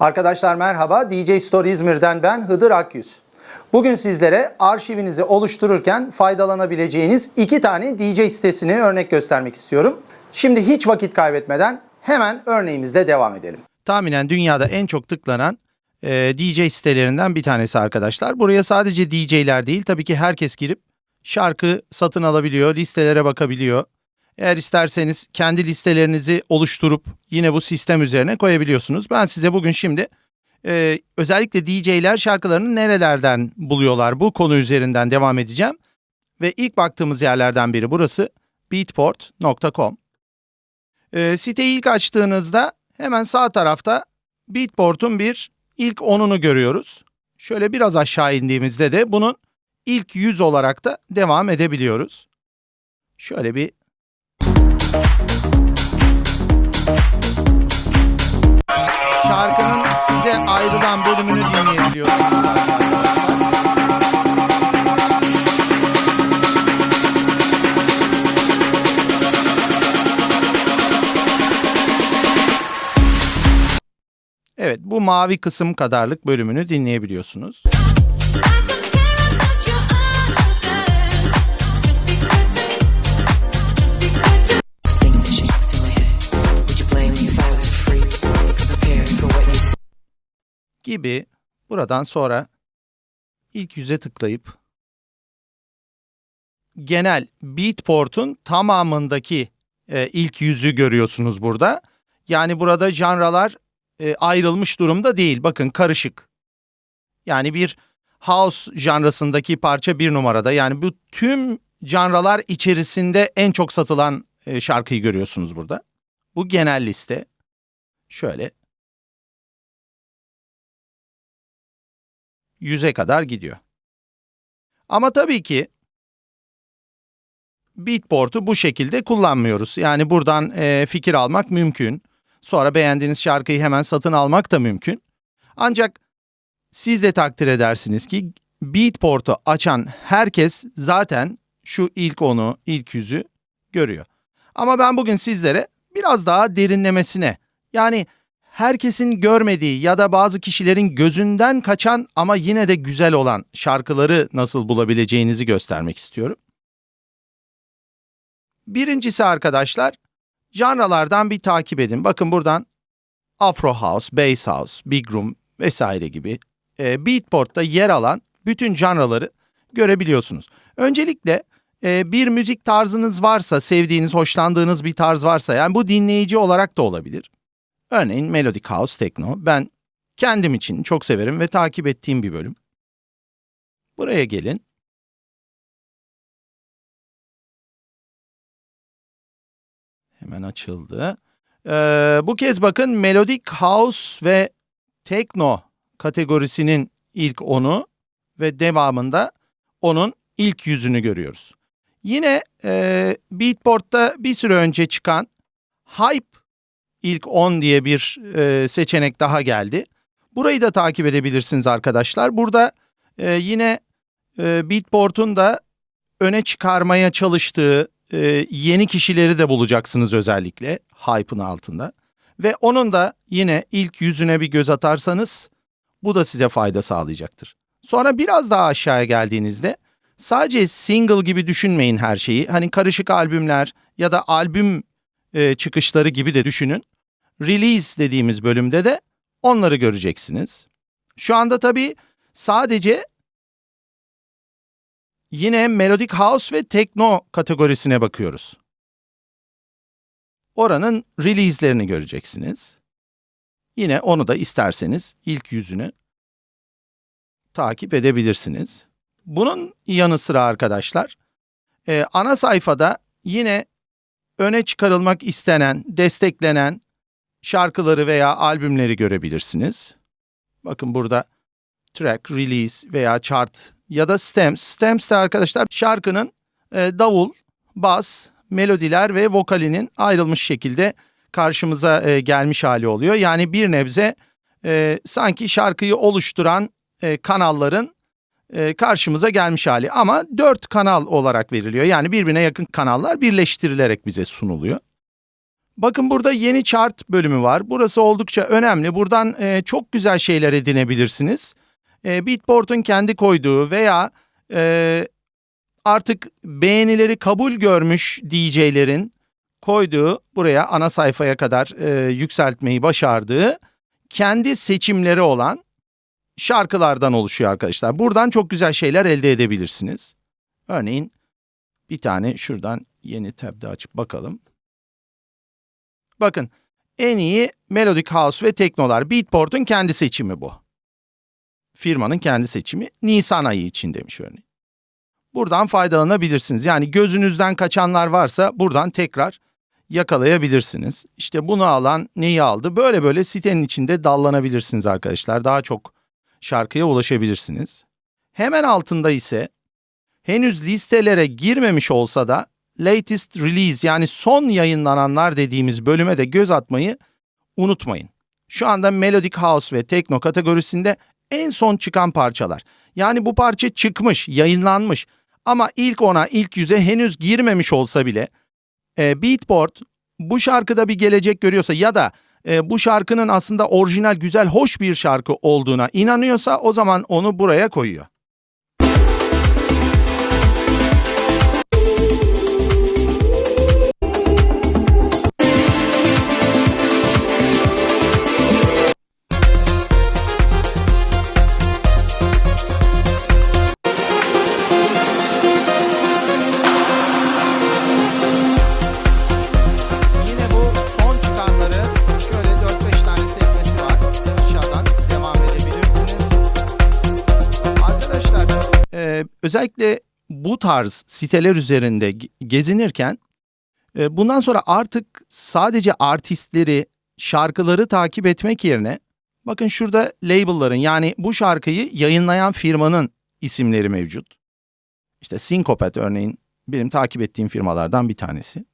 Arkadaşlar merhaba. DJ Story İzmir'den ben Hıdır Akyüz. Bugün sizlere arşivinizi oluştururken faydalanabileceğiniz iki tane DJ sitesini örnek göstermek istiyorum. Şimdi hiç vakit kaybetmeden hemen örneğimizle devam edelim. Tahminen dünyada en çok tıklanan e, DJ sitelerinden bir tanesi arkadaşlar. Buraya sadece DJ'ler değil tabii ki herkes girip şarkı satın alabiliyor, listelere bakabiliyor. Eğer isterseniz kendi listelerinizi oluşturup yine bu sistem üzerine koyabiliyorsunuz. Ben size bugün şimdi e, özellikle DJ'ler şarkılarını nerelerden buluyorlar bu konu üzerinden devam edeceğim. Ve ilk baktığımız yerlerden biri burası beatport.com. E, siteyi ilk açtığınızda hemen sağ tarafta Beatport'un bir ilk onunu görüyoruz. Şöyle biraz aşağı indiğimizde de bunun ilk 100 olarak da devam edebiliyoruz. Şöyle bir şarkının size ayrılan bölümünü dinleyebiliyorsunuz. Evet, bu mavi kısım kadarlık bölümünü dinleyebiliyorsunuz. Gibi buradan sonra ilk yüze tıklayıp genel Beatport'un tamamındaki e, ilk yüzü görüyorsunuz burada. Yani burada janralar e, ayrılmış durumda değil. Bakın karışık. Yani bir house janrasındaki parça bir numarada. Yani bu tüm janralar içerisinde en çok satılan e, şarkıyı görüyorsunuz burada. Bu genel liste. Şöyle 100'e kadar gidiyor. Ama tabii ki Beatport'u bu şekilde kullanmıyoruz. Yani buradan e, fikir almak mümkün. Sonra beğendiğiniz şarkıyı hemen satın almak da mümkün. Ancak siz de takdir edersiniz ki Beatport'u açan herkes zaten şu ilk onu, ilk yüzü görüyor. Ama ben bugün sizlere biraz daha derinlemesine yani herkesin görmediği ya da bazı kişilerin gözünden kaçan ama yine de güzel olan şarkıları nasıl bulabileceğinizi göstermek istiyorum. Birincisi arkadaşlar, janralardan bir takip edin. Bakın buradan Afro House, Bass House, Big Room vesaire gibi e, Beatport'ta yer alan bütün janraları görebiliyorsunuz. Öncelikle e, bir müzik tarzınız varsa, sevdiğiniz, hoşlandığınız bir tarz varsa, yani bu dinleyici olarak da olabilir. Örneğin Melodic House Techno. Ben kendim için çok severim ve takip ettiğim bir bölüm. Buraya gelin. Hemen açıldı. Ee, bu kez bakın Melodic House ve Techno kategorisinin ilk onu ve devamında onun ilk yüzünü görüyoruz. Yine e, Beatport'ta bir süre önce çıkan Hype ilk 10 diye bir e, seçenek daha geldi. Burayı da takip edebilirsiniz arkadaşlar. Burada e, yine e, Beatport'un da öne çıkarmaya çalıştığı e, yeni kişileri de bulacaksınız özellikle Hype'ın altında. Ve onun da yine ilk yüzüne bir göz atarsanız bu da size fayda sağlayacaktır. Sonra biraz daha aşağıya geldiğinizde sadece single gibi düşünmeyin her şeyi. Hani karışık albümler ya da albüm e, çıkışları gibi de düşünün. Release dediğimiz bölümde de onları göreceksiniz. Şu anda tabii sadece yine Melodic House ve Techno kategorisine bakıyoruz. Oranın release'lerini göreceksiniz. Yine onu da isterseniz ilk yüzünü takip edebilirsiniz. Bunun yanı sıra arkadaşlar, e, ana sayfada yine öne çıkarılmak istenen, desteklenen şarkıları veya albümleri görebilirsiniz. Bakın burada track, release veya chart ya da stems. Stems de arkadaşlar şarkının e, davul, bas, melodiler ve vokalinin ayrılmış şekilde karşımıza e, gelmiş hali oluyor. Yani bir nebze e, sanki şarkıyı oluşturan e, kanalların karşımıza gelmiş hali. Ama dört kanal olarak veriliyor. Yani birbirine yakın kanallar birleştirilerek bize sunuluyor. Bakın burada yeni chart bölümü var. Burası oldukça önemli. Buradan e, çok güzel şeyler edinebilirsiniz. E, Beatport'un kendi koyduğu veya e, artık beğenileri kabul görmüş DJ'lerin koyduğu buraya ana sayfaya kadar e, yükseltmeyi başardığı kendi seçimleri olan şarkılardan oluşuyor arkadaşlar. Buradan çok güzel şeyler elde edebilirsiniz. Örneğin bir tane şuradan yeni tab'de açıp bakalım. Bakın en iyi Melodic House ve Teknolar. Beatport'un kendi seçimi bu. Firmanın kendi seçimi. Nisan ayı için demiş örneğin. Buradan faydalanabilirsiniz. Yani gözünüzden kaçanlar varsa buradan tekrar yakalayabilirsiniz. İşte bunu alan neyi aldı? Böyle böyle sitenin içinde dallanabilirsiniz arkadaşlar. Daha çok şarkıya ulaşabilirsiniz. Hemen altında ise henüz listelere girmemiş olsa da latest release yani son yayınlananlar dediğimiz bölüme de göz atmayı unutmayın. Şu anda Melodic House ve Tekno kategorisinde en son çıkan parçalar. Yani bu parça çıkmış, yayınlanmış ama ilk ona, ilk yüze henüz girmemiş olsa bile e, Beatport bu şarkıda bir gelecek görüyorsa ya da e, bu şarkının aslında orijinal, güzel, hoş bir şarkı olduğuna inanıyorsa o zaman onu buraya koyuyor. Özellikle bu tarz siteler üzerinde ge- gezinirken e, bundan sonra artık sadece artistleri, şarkıları takip etmek yerine bakın şurada label'ların yani bu şarkıyı yayınlayan firmanın isimleri mevcut. İşte Syncopat örneğin benim takip ettiğim firmalardan bir tanesi.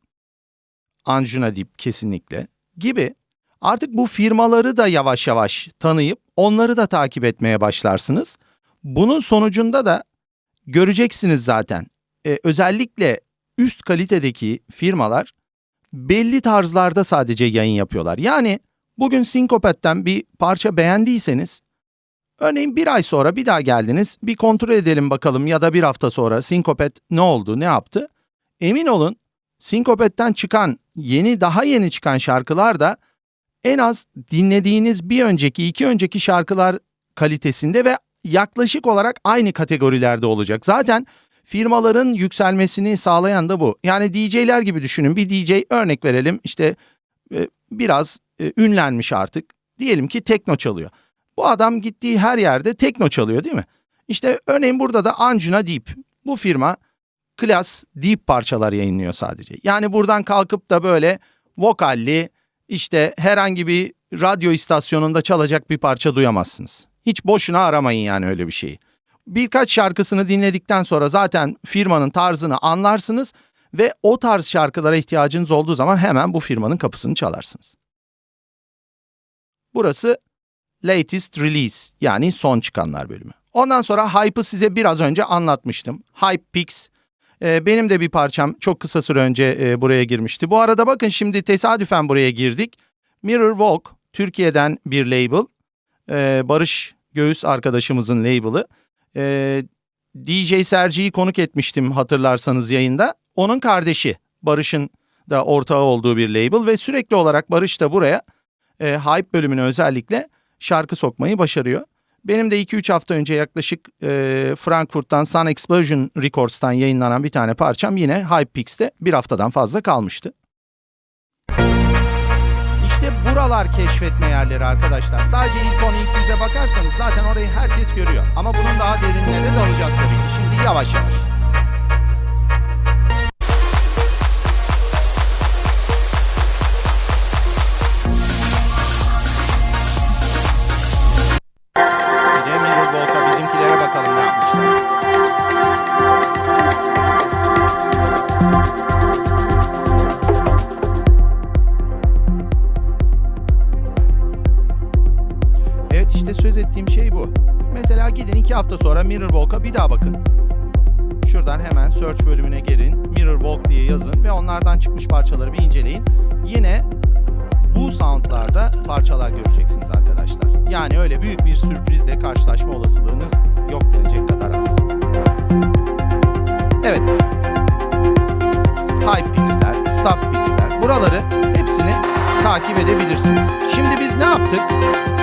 Anjuna Deep kesinlikle gibi artık bu firmaları da yavaş yavaş tanıyıp onları da takip etmeye başlarsınız. Bunun sonucunda da göreceksiniz zaten. Ee, özellikle üst kalitedeki firmalar belli tarzlarda sadece yayın yapıyorlar. Yani bugün Syncopat'ten bir parça beğendiyseniz örneğin bir ay sonra bir daha geldiniz bir kontrol edelim bakalım ya da bir hafta sonra Syncopat ne oldu ne yaptı? Emin olun Syncopat'ten çıkan yeni daha yeni çıkan şarkılar da en az dinlediğiniz bir önceki iki önceki şarkılar kalitesinde ve yaklaşık olarak aynı kategorilerde olacak. Zaten firmaların yükselmesini sağlayan da bu. Yani DJ'ler gibi düşünün. Bir DJ örnek verelim işte e, biraz e, ünlenmiş artık. Diyelim ki tekno çalıyor. Bu adam gittiği her yerde tekno çalıyor değil mi? İşte örneğin burada da Anjuna Deep. Bu firma klas deep parçalar yayınlıyor sadece. Yani buradan kalkıp da böyle vokalli işte herhangi bir radyo istasyonunda çalacak bir parça duyamazsınız. Hiç boşuna aramayın yani öyle bir şeyi. Birkaç şarkısını dinledikten sonra zaten firmanın tarzını anlarsınız ve o tarz şarkılara ihtiyacınız olduğu zaman hemen bu firmanın kapısını çalarsınız. Burası latest release yani son çıkanlar bölümü. Ondan sonra Hype'ı size biraz önce anlatmıştım. Hype Pix ee, benim de bir parçam çok kısa süre önce e, buraya girmişti. Bu arada bakın şimdi tesadüfen buraya girdik. Mirror Walk Türkiye'den bir label. Ee, Barış Göğüs arkadaşımızın label'ı. Ee, DJ Serci'yi konuk etmiştim hatırlarsanız yayında. Onun kardeşi Barış'ın da ortağı olduğu bir label ve sürekli olarak Barış da buraya e, hype bölümüne özellikle şarkı sokmayı başarıyor. Benim de 2-3 hafta önce yaklaşık e, Frankfurt'tan Sun Explosion Records'tan yayınlanan bir tane parçam yine Hypepix'te bir haftadan fazla kalmıştı. İşte buralar keşfetme yerleri arkadaşlar. Sadece ilk 10 ilk yüze bakarsanız zaten orayı herkes görüyor. Ama bunun daha derinine de dalacağız tabii ki. Şimdi yavaş yavaş.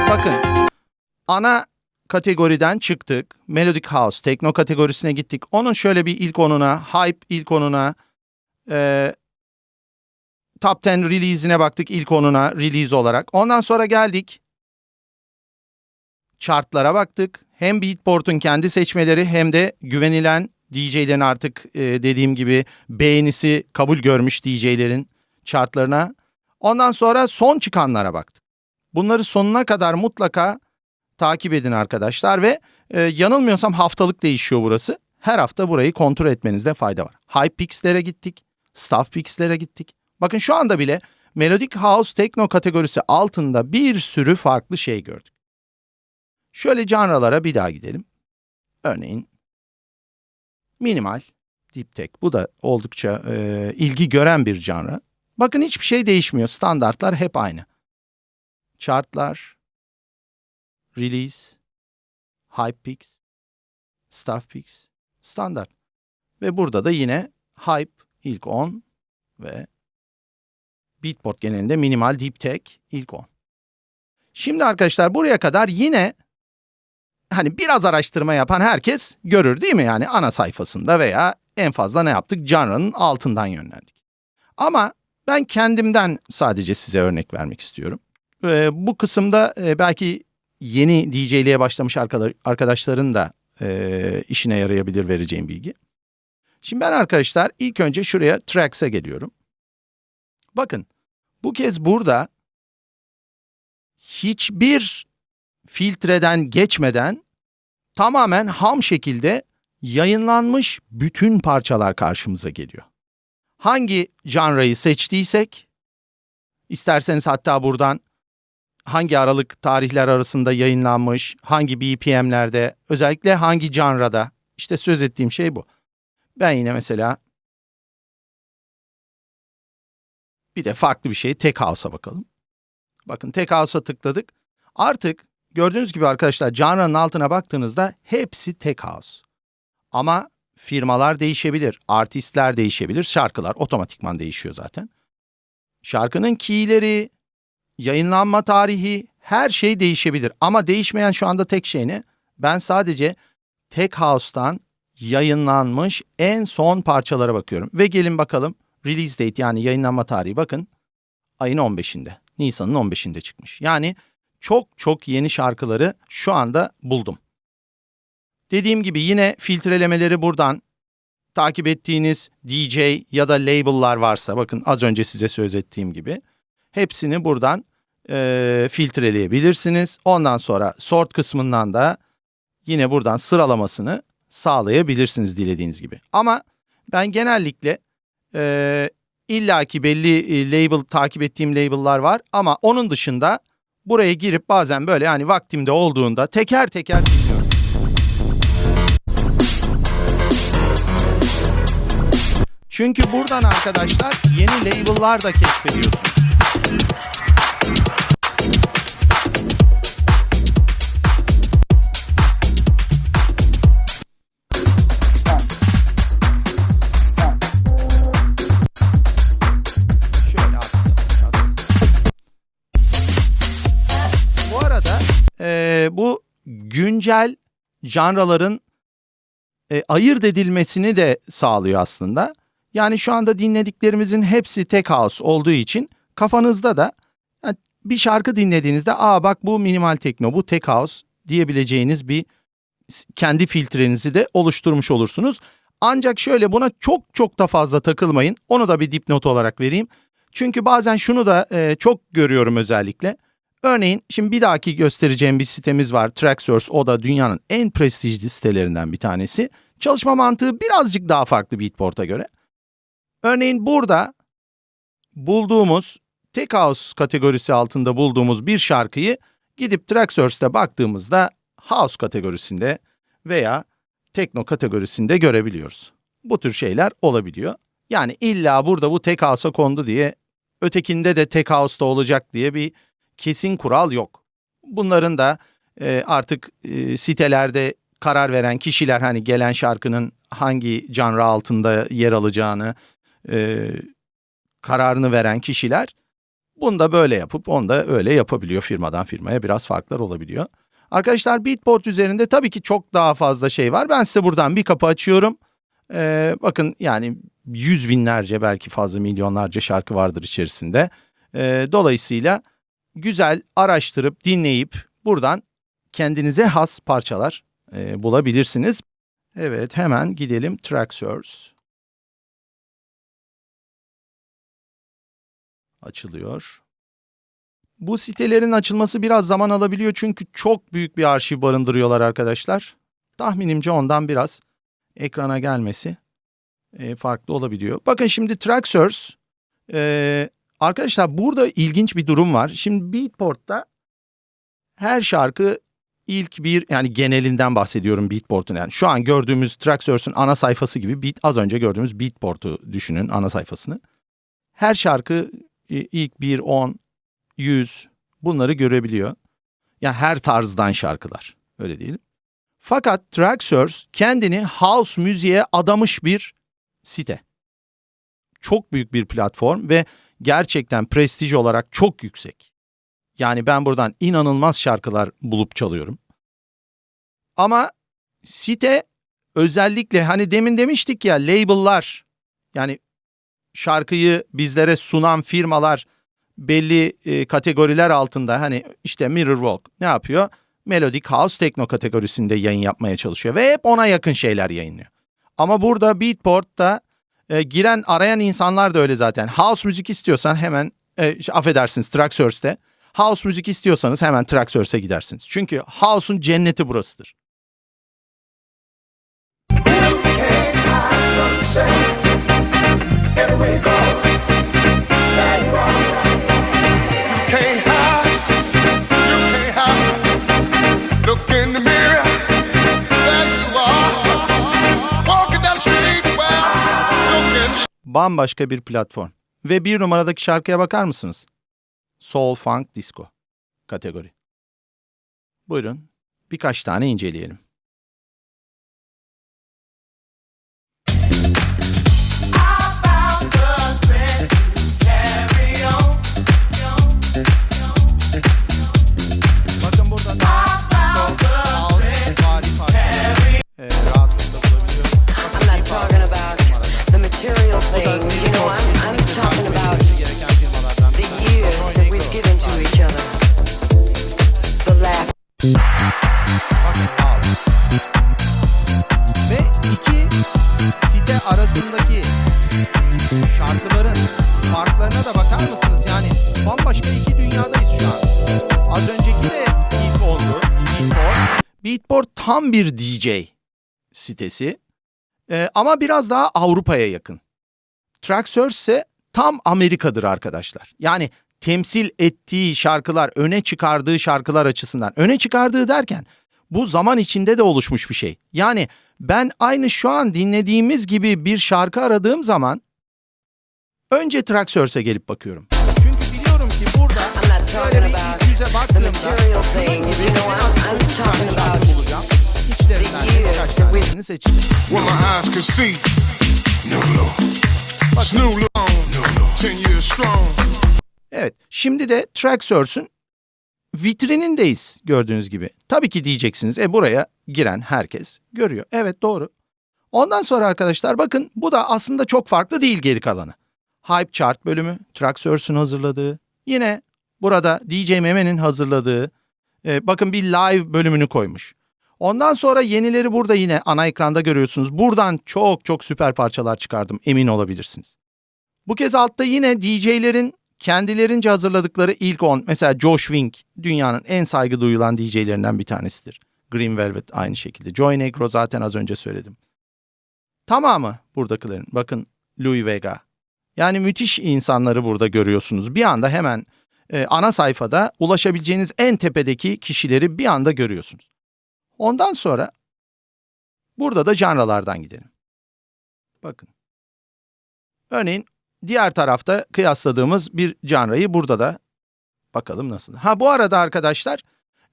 Bakın ana kategoriden çıktık. Melodic House, Tekno kategorisine gittik. Onun şöyle bir ilk onuna, Hype ilk onuna, e, Top 10 release'ine baktık ilk onuna release olarak. Ondan sonra geldik. Chartlara baktık. Hem Beatport'un kendi seçmeleri hem de güvenilen DJ'lerin artık e, dediğim gibi beğenisi kabul görmüş DJ'lerin chartlarına. Ondan sonra son çıkanlara baktık. Bunları sonuna kadar mutlaka takip edin arkadaşlar ve e, yanılmıyorsam haftalık değişiyor burası. Her hafta burayı kontrol etmenizde fayda var. Hypepix'lere gittik, Stuffpix'lere gittik. Bakın şu anda bile Melodic House Tekno kategorisi altında bir sürü farklı şey gördük. Şöyle canralara bir daha gidelim. Örneğin minimal, deep tech. Bu da oldukça e, ilgi gören bir canra. Bakın hiçbir şey değişmiyor. Standartlar hep aynı. Chartlar, release, hypepix, stuffpix, standart. Ve burada da yine hype ilk 10 ve Beatport genelinde minimal deep tech ilk 10. Şimdi arkadaşlar buraya kadar yine hani biraz araştırma yapan herkes görür değil mi? Yani ana sayfasında veya en fazla ne yaptık? Canra'nın altından yönlendik. Ama ben kendimden sadece size örnek vermek istiyorum. Ee, bu kısımda e, belki yeni DJ'liğe başlamış arkada- arkadaşların da e, işine yarayabilir vereceğim bilgi. Şimdi ben arkadaşlar ilk önce şuraya Tracks'a geliyorum. Bakın bu kez burada hiçbir filtreden geçmeden tamamen ham şekilde yayınlanmış bütün parçalar karşımıza geliyor. Hangi janrayı seçtiysek, isterseniz hatta buradan hangi aralık tarihler arasında yayınlanmış, hangi BPM'lerde, özellikle hangi janrada, işte söz ettiğim şey bu. Ben yine mesela bir de farklı bir şey, Tech House'a bakalım. Bakın Tech House'a tıkladık. Artık gördüğünüz gibi arkadaşlar janranın altına baktığınızda hepsi Tech House. Ama firmalar değişebilir, artistler değişebilir, şarkılar otomatikman değişiyor zaten. Şarkının keyleri, yayınlanma tarihi, her şey değişebilir. Ama değişmeyen şu anda tek şey ne? Ben sadece Tech House'tan yayınlanmış en son parçalara bakıyorum. Ve gelin bakalım release date yani yayınlanma tarihi bakın ayın 15'inde. Nisan'ın 15'inde çıkmış. Yani çok çok yeni şarkıları şu anda buldum. Dediğim gibi yine filtrelemeleri buradan takip ettiğiniz DJ ya da label'lar varsa bakın az önce size söz ettiğim gibi hepsini buradan eee, filtreleyebilirsiniz. Ondan sonra sort kısmından da yine buradan sıralamasını sağlayabilirsiniz dilediğiniz gibi. Ama ben genellikle eee illaki belli e, label takip ettiğim label'lar var ama onun dışında buraya girip bazen böyle yani vaktimde olduğunda teker teker dinliyorum. Çünkü buradan arkadaşlar yeni label'lar da keşfediyorsunuz. Bu güncel janraların e, ayırt edilmesini de sağlıyor aslında. Yani şu anda dinlediklerimizin hepsi tek house olduğu için kafanızda da yani bir şarkı dinlediğinizde aa bak bu minimal tekno, bu tek house diyebileceğiniz bir kendi filtrenizi de oluşturmuş olursunuz. Ancak şöyle buna çok çok da fazla takılmayın. Onu da bir dipnot olarak vereyim. Çünkü bazen şunu da e, çok görüyorum özellikle. Örneğin şimdi bir dahaki göstereceğim bir sitemiz var. Tracksource o da dünyanın en prestijli sitelerinden bir tanesi. Çalışma mantığı birazcık daha farklı Beatport'a göre. Örneğin burada bulduğumuz Tech House kategorisi altında bulduğumuz bir şarkıyı gidip Tracksource'te baktığımızda House kategorisinde veya Tekno kategorisinde görebiliyoruz. Bu tür şeyler olabiliyor. Yani illa burada bu Tech House'a kondu diye ötekinde de tek house'da olacak diye bir kesin kural yok. Bunların da e, artık e, sitelerde karar veren kişiler hani gelen şarkının hangi janra altında yer alacağını e, kararını veren kişiler bunu da böyle yapıp onu da öyle yapabiliyor firmadan firmaya biraz farklar olabiliyor. Arkadaşlar Beatport üzerinde tabii ki çok daha fazla şey var. Ben size buradan bir kapı açıyorum. Ee, bakın yani yüz binlerce belki fazla milyonlarca şarkı vardır içerisinde. Ee, dolayısıyla güzel araştırıp dinleyip buradan kendinize has parçalar e, bulabilirsiniz. Evet hemen gidelim Traxsource. Açılıyor. Bu sitelerin açılması biraz zaman alabiliyor çünkü çok büyük bir arşiv barındırıyorlar arkadaşlar. Tahminimce ondan biraz ekrana gelmesi e, farklı olabiliyor. Bakın şimdi Traxsource e, arkadaşlar burada ilginç bir durum var. Şimdi Beatport'ta her şarkı ilk bir yani genelinden bahsediyorum Beatport'un yani şu an gördüğümüz Traxsource'un ana sayfası gibi beat, az önce gördüğümüz Beatport'u düşünün ana sayfasını. Her şarkı ilk 1, 10, 100 bunları görebiliyor. Yani her tarzdan şarkılar öyle diyelim. Fakat Traxsource kendini house müziğe adamış bir site. Çok büyük bir platform ve gerçekten prestij olarak çok yüksek. Yani ben buradan inanılmaz şarkılar bulup çalıyorum. Ama site özellikle hani demin demiştik ya label'lar yani şarkıyı bizlere sunan firmalar belli e, kategoriler altında hani işte Mirrorwalk ne yapıyor? Melodic House Techno kategorisinde yayın yapmaya çalışıyor ve hep ona yakın şeyler yayınlıyor. Ama burada Beatport'ta e, giren arayan insanlar da öyle zaten. House müzik istiyorsan hemen e, şey, affedersiniz Traxsource'te. House müzik istiyorsanız hemen Traxsource'e gidersiniz. Çünkü House'un cenneti burasıdır. can't Bambaşka bir platform. Ve bir numaradaki şarkıya bakar mısınız? Soul Funk Disco kategori. Buyurun birkaç tane inceleyelim. Ve iki site arasındaki şarkıların farklarına da bakar mısınız? Yani bambaşka iki dünyadayız şu an. Az önceki de oldu. Beatport. Beatport tam bir DJ sitesi. Ee, ama biraz daha Avrupa'ya yakın. Traxsource ise tam Amerika'dır arkadaşlar. Yani temsil ettiği şarkılar, öne çıkardığı şarkılar açısından. Öne çıkardığı derken bu zaman içinde de oluşmuş bir şey. Yani ben aynı şu an dinlediğimiz gibi bir şarkı aradığım zaman önce Traxsource'e gelip bakıyorum. Çünkü biliyorum ki burada böyle bir yüze baktığımda material things. You know, I'm, I'm talking about bulacağım. İçlerinden birkaç tanesini seçeceğim. What şimdi de Traxsource'un vitrinindeyiz gördüğünüz gibi. Tabii ki diyeceksiniz, e buraya giren herkes görüyor. Evet doğru. Ondan sonra arkadaşlar bakın bu da aslında çok farklı değil geri kalanı. Hype Chart bölümü, Traxsource'un hazırladığı, yine burada DJ Meme'nin hazırladığı, e, bakın bir live bölümünü koymuş. Ondan sonra yenileri burada yine ana ekranda görüyorsunuz. Buradan çok çok süper parçalar çıkardım emin olabilirsiniz. Bu kez altta yine DJ'lerin kendilerince hazırladıkları ilk 10. Mesela Josh Wink dünyanın en saygı duyulan DJ'lerinden bir tanesidir. Green Velvet aynı şekilde. Joy Negro zaten az önce söyledim. Tamamı buradakilerin. Bakın Louis Vega. Yani müthiş insanları burada görüyorsunuz. Bir anda hemen e, ana sayfada ulaşabileceğiniz en tepedeki kişileri bir anda görüyorsunuz. Ondan sonra burada da janralardan gidelim. Bakın. Örneğin diğer tarafta kıyasladığımız bir canrayı burada da bakalım nasıl. Ha bu arada arkadaşlar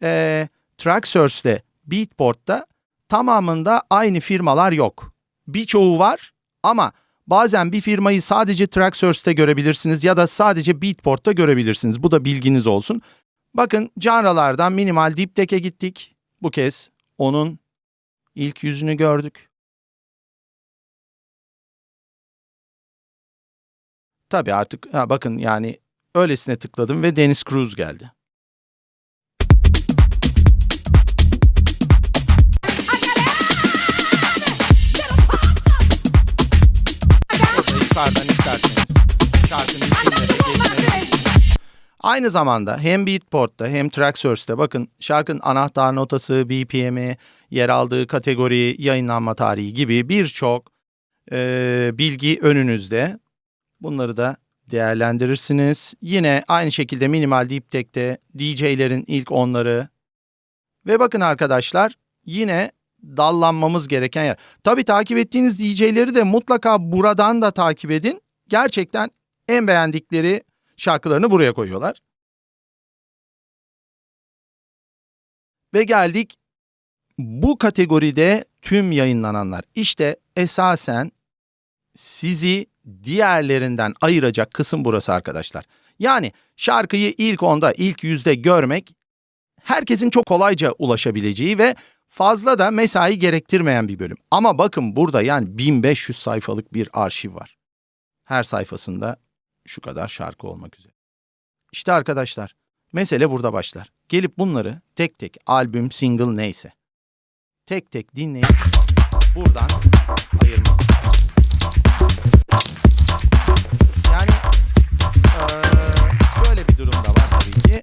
eee Traxsource'de Beatport'ta tamamında aynı firmalar yok. Birçoğu var ama bazen bir firmayı sadece Traxsource'te görebilirsiniz ya da sadece Beatport'ta görebilirsiniz. Bu da bilginiz olsun. Bakın canralardan minimal Deep Tech'e gittik. Bu kez onun ilk yüzünü gördük. Tabii artık ha bakın yani öylesine tıkladım ve Dennis Cruz geldi. Burada yukarıdan isterseniz şarkının isimleri geçmeyi Aynı zamanda hem Beatport'ta hem Traxsource'te bakın şarkının anahtar notası, BPM'i, yer aldığı kategori, yayınlanma tarihi gibi birçok eee, bilgi önünüzde. Bunları da değerlendirirsiniz. Yine aynı şekilde Minimal Deep Tech'te DJ'lerin ilk onları. Ve bakın arkadaşlar yine dallanmamız gereken yer. Tabii takip ettiğiniz DJ'leri de mutlaka buradan da takip edin. Gerçekten en beğendikleri şarkılarını buraya koyuyorlar. Ve geldik bu kategoride tüm yayınlananlar. İşte esasen sizi diğerlerinden ayıracak kısım burası arkadaşlar. Yani şarkıyı ilk onda, ilk yüzde görmek herkesin çok kolayca ulaşabileceği ve fazla da mesai gerektirmeyen bir bölüm. Ama bakın burada yani 1500 sayfalık bir arşiv var. Her sayfasında şu kadar şarkı olmak üzere. İşte arkadaşlar, mesele burada başlar. Gelip bunları tek tek albüm, single neyse tek tek dinleyip buradan ayırmak. Eee, şöyle bir durum da var tabii ki.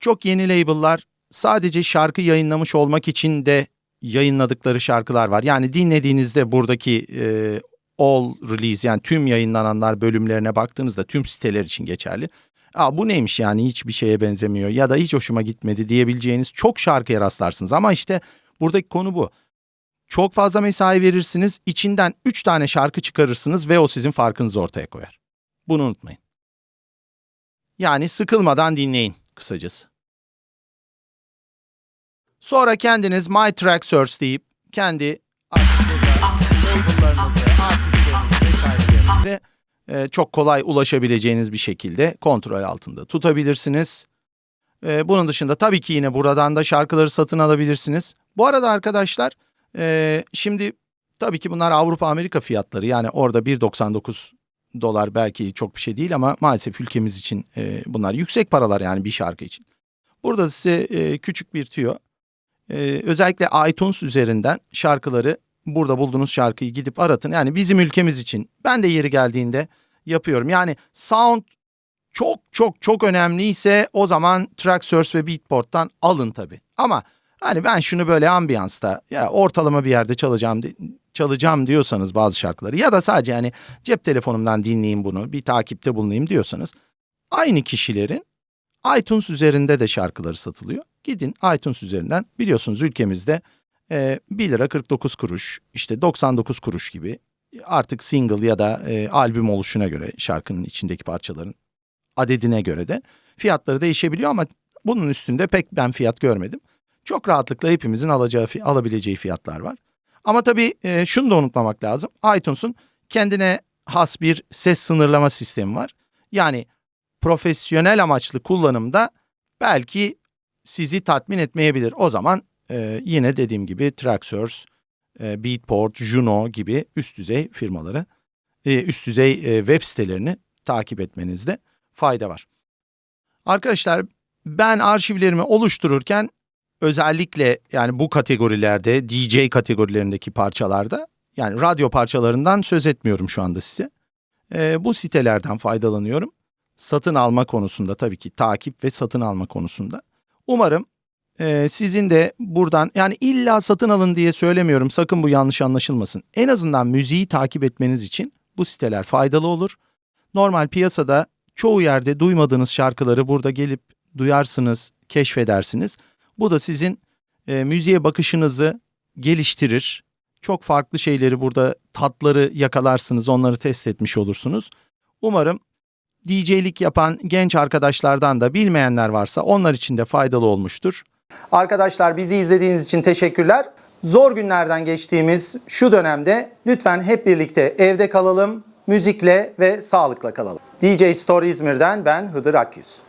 Çok yeni label'lar sadece şarkı yayınlamış olmak için de yayınladıkları şarkılar var. Yani dinlediğinizde buradaki eee, all release yani tüm yayınlananlar bölümlerine baktığınızda tüm siteler için geçerli. Aa, bu neymiş yani hiçbir şeye benzemiyor ya da hiç hoşuma gitmedi diyebileceğiniz çok şarkıya rastlarsınız. Ama işte buradaki konu bu. Çok fazla mesai verirsiniz, içinden 3 tane şarkı çıkarırsınız ve o sizin farkınızı ortaya koyar. Bunu unutmayın. Yani sıkılmadan dinleyin kısacası. Sonra kendiniz My Track Search deyip kendi vesairelerinizi e, çok kolay ulaşabileceğiniz bir şekilde kontrol altında tutabilirsiniz. E, bunun dışında tabii ki yine buradan da şarkıları satın alabilirsiniz. Bu arada arkadaşlar e, şimdi tabii ki bunlar Avrupa Amerika fiyatları yani orada 1.99 dolar belki çok bir şey değil ama maalesef ülkemiz için e, bunlar yüksek paralar yani bir şarkı için. Burada size e, küçük bir tüyo. E, özellikle iTunes üzerinden şarkıları burada bulduğunuz şarkıyı gidip aratın. Yani bizim ülkemiz için ben de yeri geldiğinde yapıyorum. Yani sound çok çok çok önemliyse o zaman Traxsource ve Beatport'tan alın tabii. Ama hani ben şunu böyle ambiyansta ya ortalama bir yerde çalacağım çalacağım diyorsanız bazı şarkıları ya da sadece hani cep telefonumdan dinleyeyim bunu bir takipte bulunayım diyorsanız aynı kişilerin iTunes üzerinde de şarkıları satılıyor. Gidin iTunes üzerinden biliyorsunuz ülkemizde e, 1 lira 49 kuruş işte 99 kuruş gibi artık single ya da e, albüm oluşuna göre şarkının içindeki parçaların adedine göre de fiyatları değişebiliyor ama bunun üstünde pek ben fiyat görmedim. Çok rahatlıkla hepimizin alacağı alabileceği fiyatlar var. Ama tabii e, şunu da unutmamak lazım. iTunes'un kendine has bir ses sınırlama sistemi var. Yani profesyonel amaçlı kullanımda belki sizi tatmin etmeyebilir. O zaman e, yine dediğim gibi Traxsource, e, Beatport, Juno gibi üst düzey firmaları, e, üst düzey e, web sitelerini takip etmenizde fayda var. Arkadaşlar ben arşivlerimi oluştururken özellikle yani bu kategorilerde DJ kategorilerindeki parçalarda yani radyo parçalarından söz etmiyorum şu anda size. Ee, bu sitelerden faydalanıyorum. Satın alma konusunda tabii ki takip ve satın alma konusunda. Umarım e, sizin de buradan yani illa satın alın diye söylemiyorum sakın bu yanlış anlaşılmasın. En azından müziği takip etmeniz için bu siteler faydalı olur. Normal piyasada çoğu yerde duymadığınız şarkıları burada gelip duyarsınız, keşfedersiniz. Bu da sizin e, müziğe bakışınızı geliştirir. Çok farklı şeyleri burada tatları yakalarsınız, onları test etmiş olursunuz. Umarım DJ'lik yapan genç arkadaşlardan da bilmeyenler varsa onlar için de faydalı olmuştur. Arkadaşlar bizi izlediğiniz için teşekkürler. Zor günlerden geçtiğimiz şu dönemde lütfen hep birlikte evde kalalım, müzikle ve sağlıkla kalalım. DJ Store İzmir'den ben Hıdır Akyüz.